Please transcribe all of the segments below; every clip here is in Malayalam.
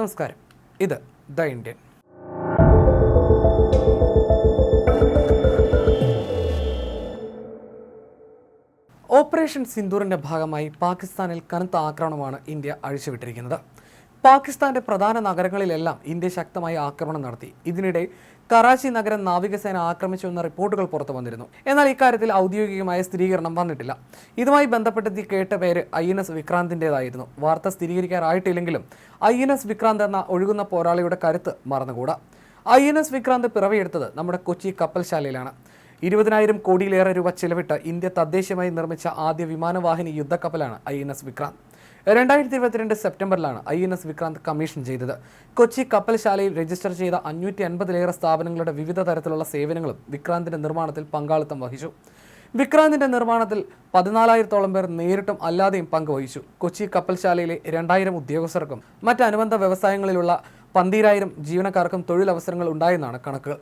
നമസ്കാരം. ഇത് ദ ഇന്ത്യൻ. ഓപ്പറേഷൻ സിന്ദൂറിന്റെ ഭാഗമായി പാകിസ്ഥാനിൽ കനത്ത ആക്രമണമാണ് ഇന്ത്യ അഴിച്ചുവിട്ടിരിക്കുന്നത്. പാകിസ്ഥാന്റെ പ്രധാന നഗരങ്ങളിലെല്ലാം ഇന്ത്യ ശക്തമായ ആക്രമണം നടത്തി. ഇതിനിടെ കറാച്ചി നഗരം നാവികസേന ആക്രമിച്ചു എന്ന റിപ്പോർട്ടുകൾ പുറത്തു വന്നിരുന്നു. എന്നാൽ ഇക്കാര്യത്തിൽ ഔദ്യോഗികമായ സ്ഥിരീകരണം വന്നിട്ടില്ല. ഇതുമായി ബന്ധപ്പെട്ടെത്തി കേട്ട പേര് ഐ എൻ എസ് വിക്രാന്തിന്റെതായിരുന്നു വാർത്ത സ്ഥിരീകരിക്കാറായിട്ടില്ലെങ്കിലും ഐ എൻ എസ് വിക്രാന്ത് എന്ന ഒഴുകുന്ന പോരാളിയുടെ കരുത്ത് മറന്നുകൂടാ. ഐ എൻ എസ് വിക്രാന്ത് പിറവിയെടുത്തത് നമ്മുടെ കൊച്ചി കപ്പൽശാലയിലാണ്. ഇരുപതിനായിരം കോടിയിലേറെ രൂപ ചിലവിട്ട് ഇന്ത്യ തദ്ദേശീയമായി നിർമ്മിച്ച ആദ്യ വിമാനവാഹിനി യുദ്ധക്കപ്പലാണ് ഐ എൻ എസ് വിക്രാന്ത്. രണ്ടായിരത്തി ഇരുപത്തിരണ്ട് സെപ്റ്റംബറിലാണ് I N S Vikrant commission ചെയ്തത്. കൊച്ചി കപ്പൽശാലയിൽ രജിസ്റ്റർ ചെയ്ത അഞ്ഞൂറ്റി അൻപതിലേറെ സ്ഥാപനങ്ങളുടെ വിവിധ തരത്തിലുള്ള സേവനങ്ങളും വിക്രാന്തിന്റെ നിർമ്മാണത്തിൽ പങ്കാളിത്തം വഹിച്ചു. വിക്രാന്തിന്റെ നിർമ്മാണത്തിൽ പതിനാലായിരത്തോളം പേർ നേരിട്ടും അല്ലാതെയും പങ്കുവഹിച്ചു. കൊച്ചി കപ്പൽശാലയിലെ രണ്ടായിരം ഉദ്യോഗസ്ഥർക്കും മറ്റ് അനുബന്ധ വ്യവസായങ്ങളിലുള്ള പന്തീരായിരം ജീവനക്കാർക്കും തൊഴിലവസരങ്ങൾ ഉണ്ടായെന്നാണ് കണക്കുകൾ.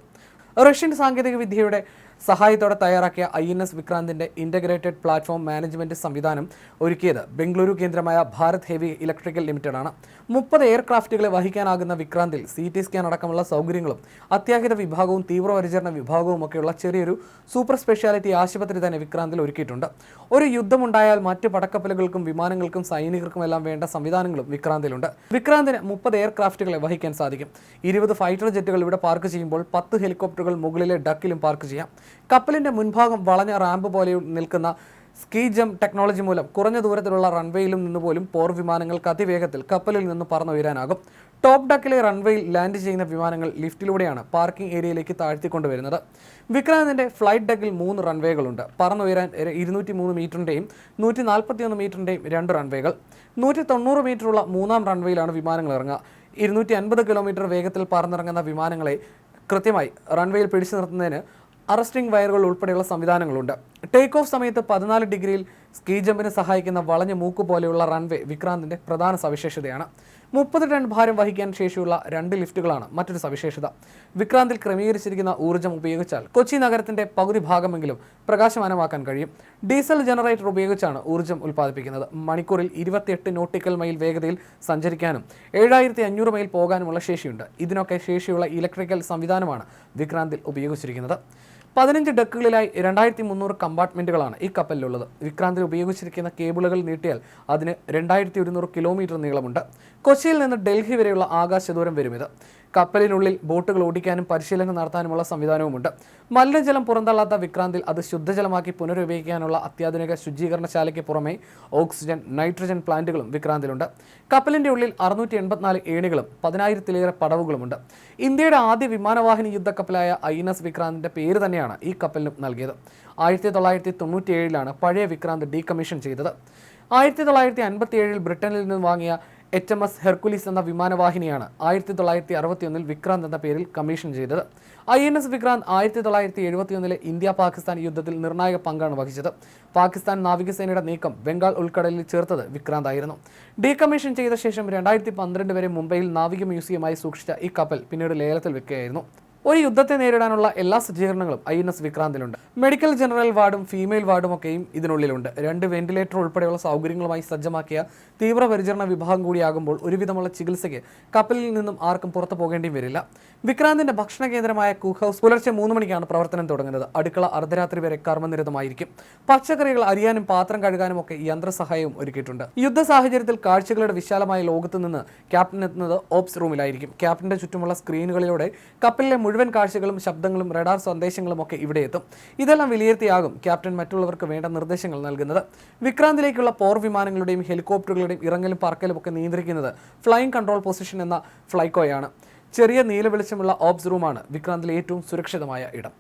റഷ്യൻ സാങ്കേതിക വിദ്യയുടെ സഹായത്തോടെ തയ്യാറാക്കിയ ഐ എൻ എസ് വിക്രാന്തിന്റെ ഇന്റഗ്രേറ്റഡ് പ്ലാറ്റ്ഫോം മാനേജ്മെന്റ് സംവിധാനം ഒരുക്കിയത് ബംഗളൂരു കേന്ദ്രമായ ഭാരത് ഹെവി ഇലക്ട്രിക്കൽ ലിമിറ്റഡ് ആണ് മുപ്പത് എയർക്രാഫ്റ്റുകളെ വഹിക്കാനാകുന്ന വിക്രാന്തിൽ സി ടി സ്കാൻ അടക്കമുള്ള സൗകര്യങ്ങളും അത്യാഹിത വിഭാഗവും തീവ്രപരിചരണ വിഭാഗവും ഒക്കെയുള്ള ചെറിയൊരു സൂപ്പർ സ്പെഷ്യാലിറ്റി ആശുപത്രി തന്നെ വിക്രാന്തിൽ ഒരുക്കിയിട്ടുണ്ട്. ഒരു യുദ്ധമുണ്ടായാൽ മറ്റ് പടക്കപ്പലുകൾക്കും വിമാനങ്ങൾക്കും സൈനികർക്കും എല്ലാം വേണ്ട സംവിധാനങ്ങളും വിക്രാന്തിലുണ്ട്. വിക്രാന്തിന് മുപ്പത് എയർക്രാഫ്റ്റുകളെ വഹിക്കാൻ സാധിക്കും. ഇരുപത് ഫൈറ്റർ ജെറ്റുകൾ ഇവിടെ പാർക്ക് ചെയ്യുമ്പോൾ പത്ത് ഹെലികോപ്റ്ററുകൾ മുകളിലെ ഡക്കിലും പാർക്ക് ചെയ്യാം. കപ്പലിന്റെ മുൻഭാഗം വളഞ്ഞ റാമ്പ് പോലെ നിൽക്കുന്ന സ്കീ ജം ടെക്നോളജി മൂലം കുറഞ്ഞ ദൂരത്തിലുള്ള റൺവേയിലും നിന്ന് പോലും പോർ വിമാനങ്ങൾക്ക് അതിവേഗത്തിൽ കപ്പലിൽ നിന്ന് പറന്നുയരാനാകും ടോപ്പ് ഡക്കിലെ റൺവേയിൽ ലാൻഡ് ചെയ്യുന്ന വിമാനങ്ങൾ ലിഫ്റ്റിലൂടെയാണ് പാർക്കിംഗ് ഏരിയയിലേക്ക് താഴ്ത്തിക്കൊണ്ടുവരുന്നത്. വിക്രാന്തിന്റെ ഫ്ലൈറ്റ് ഡക്കിൽ മൂന്ന് റൺവേകളുണ്ട്. പറന്നുയരാൻ ഇരുന്നൂറ്റി മൂന്ന് മീറ്ററിന്റെയും നൂറ്റി നാൽപ്പത്തിയൊന്ന് മീറ്ററിന്റെയും രണ്ട് റൺവേകൾ. നൂറ്റി തൊണ്ണൂറ് മീറ്ററുള്ള മൂന്നാം റൺവേയിലാണ് വിമാനങ്ങൾ ഇറങ്ങുക. ഇരുന്നൂറ്റി അൻപത് കിലോമീറ്റർ വേഗത്തിൽ പറന്നിറങ്ങുന്ന വിമാനങ്ങളെ കൃത്യമായി റൺവേയിൽ പിടിച്ചു നിർത്തുന്നതിന് അറസ്റ്റിംഗ് വയറുകൾ ഉൾപ്പെടെയുള്ള സംവിധാനങ്ങളുണ്ട്. ടേക്ക് ഓഫ് സമയത്ത് പതിനാല് ഡിഗ്രിയിൽ സ്കീ ജമ്പിനെ സഹായിക്കുന്ന വളഞ്ഞ മൂക്ക് പോലെയുള്ള റൺവേ വിക്രാന്തിന്റെ പ്രധാന സവിശേഷതയാണ്. മുപ്പത് ടൺ ഭാരം വഹിക്കാൻ ശേഷിയുള്ള രണ്ട് ലിഫ്റ്റുകളാണ് മറ്റൊരു സവിശേഷത. വിക്രാന്തിൽ ക്രമീകരിച്ചിരിക്കുന്ന ഊർജം ഉപയോഗിച്ചാൽ കൊച്ചി നഗരത്തിന്റെ പകുതി ഭാഗമെങ്കിലും പ്രകാശമാനമാക്കാൻ കഴിയും. ഡീസൽ ജനറേറ്റർ ഉപയോഗിച്ചാണ് ഊർജം ഉൽപ്പാദിപ്പിക്കുന്നത്. മണിക്കൂറിൽ ഇരുപത്തിയെട്ട് നോട്ടിക്കൽ മൈൽ വേഗതയിൽ സഞ്ചരിക്കാനും ഏഴായിരത്തി അഞ്ഞൂറ് മൈൽ പോകാനുമുള്ള ശേഷിയുണ്ട്. ഇതിനൊക്കെ ശേഷിയുള്ള ഇലക്ട്രിക്കൽ സംവിധാനമാണ് വിക്രാന്തിൽ ഉപയോഗിച്ചിരിക്കുന്നത്. പതിനഞ്ച് ഡക്കുകളിലായി രണ്ടായിരത്തി മുന്നൂറ് കമ്പാർട്ട്മെന്റുകളാണ് ഈ കപ്പലിലുള്ളത്. വിക്രാന്തിൽ ഉപയോഗിച്ചിരിക്കുന്ന കേബിളുകൾ നീട്ടിയാൽ അതിന് രണ്ടായിരത്തി ഒരുന്നൂറ് കിലോമീറ്റർ നീളമുണ്ട്. കൊച്ചിയിൽ നിന്ന് ഡൽഹി വരെയുള്ള ആകാശദൂരം വരും ഇത് കപ്പലിനുള്ളിൽ ബോട്ടുകൾ ഓടിക്കാനും പരിശീലനം നടത്താനുമുള്ള സംവിധാനവുമുണ്ട്. മലിനജലം പുറന്തള്ളാത്ത വിക്രാന്തിൽ അത് ശുദ്ധജലമാക്കി പുനരുപയോഗിക്കാനുള്ള അത്യാധുനിക ശുചീകരണശാലയ്ക്ക് പുറമെ ഓക്സിജൻ നൈട്രജൻ പ്ലാന്റുകളും വിക്രാന്തിലുണ്ട്. കപ്പലിന്റെ ഉള്ളിൽ അറുന്നൂറ്റി എൺപത്തിനാല് ഏണികളും പതിനായിരത്തിലേറെ പടവുകളുമുണ്ട്. ഇന്ത്യയുടെ ആദ്യ വിമാനവാഹിനി യുദ്ധക്കപ്പലായ ഐ എൻ എസ് വിക്രാന്തിന്റെ പേര് തന്നെയാണ് ഈ കപ്പലിനും നൽകിയത്. ആയിരത്തി തൊള്ളായിരത്തി തൊണ്ണൂറ്റി ഏഴിലാണ് പഴയ വിക്രാന്ത് ഡീകമ്മീഷൻ ചെയ്തത്. ആയിരത്തി തൊള്ളായിരത്തി അൻപത്തി ഏഴിൽ ബ്രിട്ടനിൽ നിന്ന് വാങ്ങിയ എച്ച് എം എസ് ഹെർക്കുലീസ് എന്ന വിമാനവാഹിനിയാണ് ആയിരത്തി തൊള്ളായിരത്തി അറുപത്തിയൊന്നിൽ വിക്രാന്ത് എന്ന പേരിൽ കമ്മീഷൻ ചെയ്തത്. ഐ എൻ എസ് വിക്രാന്ത് ആയിരത്തി തൊള്ളായിരത്തി എഴുപത്തിയൊന്നിലെ ഇന്ത്യ പാകിസ്ഥാൻ യുദ്ധത്തിൽ നിർണായക പങ്കാണ് വഹിച്ചത്. പാകിസ്ഥാൻ നാവികസേനയുടെ നീക്കം ബംഗാൾ ഉൾക്കടലിൽ ചേർത്തത് വിക്രാന്ത് ആയിരുന്നു ഡീകമ്മീഷൻ ചെയ്ത ശേഷം രണ്ടായിരത്തി പന്ത്രണ്ട് വരെ മുംബൈയിൽ നാവിക മ്യൂസിയമായി സൂക്ഷിച്ച ഈ കപ്പൽ പിന്നീട് ലേലത്തിൽ വെക്കുകയായിരുന്നു. ഒരു യുദ്ധത്തെ നേരിടാനുള്ള എല്ലാ സജ്ജീകരണങ്ങളും ഐ എൻ എസ് വിക്രാന്തിലുണ്ട്. മെഡിക്കൽ ജനറൽ വാർഡും ഫീമെയിൽ വാർഡും ഒക്കെയും ഇതിനുള്ളിലുണ്ട്. രണ്ട് വെന്റിലേറ്റർ ഉൾപ്പെടെയുള്ള സൗകര്യങ്ങളുമായി സജ്ജമാക്കിയ തീവ്രപരിചരണ വിഭാഗം കൂടിയാകുമ്പോൾ ഒരുവിധമുള്ള ചികിത്സയ്ക്ക് കപ്പലിൽ നിന്നും ആർക്കും പുറത്തു പോകേണ്ടിയും വരില്ല. വിക്രാന്തിന്റെ ഭക്ഷണ കേന്ദ്രമായ കുക്ക് ഹൗസ് പുലർച്ചെ മൂന്ന് മണിക്കാണ് പ്രവർത്തനം തുടങ്ങുന്നത്. അടുക്കള അർദ്ധരാത്രി വരെ കർമ്മനിരതമായിരിക്കും. പച്ചക്കറികൾ അരിയാനും പാത്രം കഴുകാനും ഒക്കെ യന്ത്രസഹായവും ഒരുക്കിയിട്ടുണ്ട്. യുദ്ധ സാഹചര്യത്തിൽ കാഴ്ചകളുടെ വിശാലമായ ലോകത്ത് നിന്ന് ക്യാപ്റ്റൻ എത്തുന്നത് ഓപ്സ് റൂമിലായിരിക്കും. ക്യാപ്റ്റന്റെ ചുറ്റുമുള്ള സ്ക്രീനുകളിലൂടെ കപ്പലിലെ മുഴുവൻ കാഴ്ചകളും ശബ്ദങ്ങളും റഡാർ സന്ദേശങ്ങളും ഒക്കെ ഇവിടെ എത്തും. ഇതെല്ലാം വിലയിരുത്തിയാകും ക്യാപ്റ്റൻ മറ്റുള്ളവർക്ക് വേണ്ട നിർദ്ദേശങ്ങൾ നൽകുന്നത്. വിക്രാന്തിലേക്കുള്ള പോർ വിമാനങ്ങളുടെയും ഹെലികോപ്റ്ററുകളുടെയും ഇറങ്ങലും പറക്കലും ഒക്കെ നിയന്ത്രിക്കുന്നത് ഫ്ലൈയിങ് കൺട്രോൾ പൊസിഷൻ എന്ന ഫ്ലൈക്കോയാണ് ചെറിയ നീല വെളിച്ചമുള്ള ഓബ്സ് റൂമാണ് വിക്രാന്തിലെ ഏറ്റവും സുരക്ഷിതമായ ഇടം.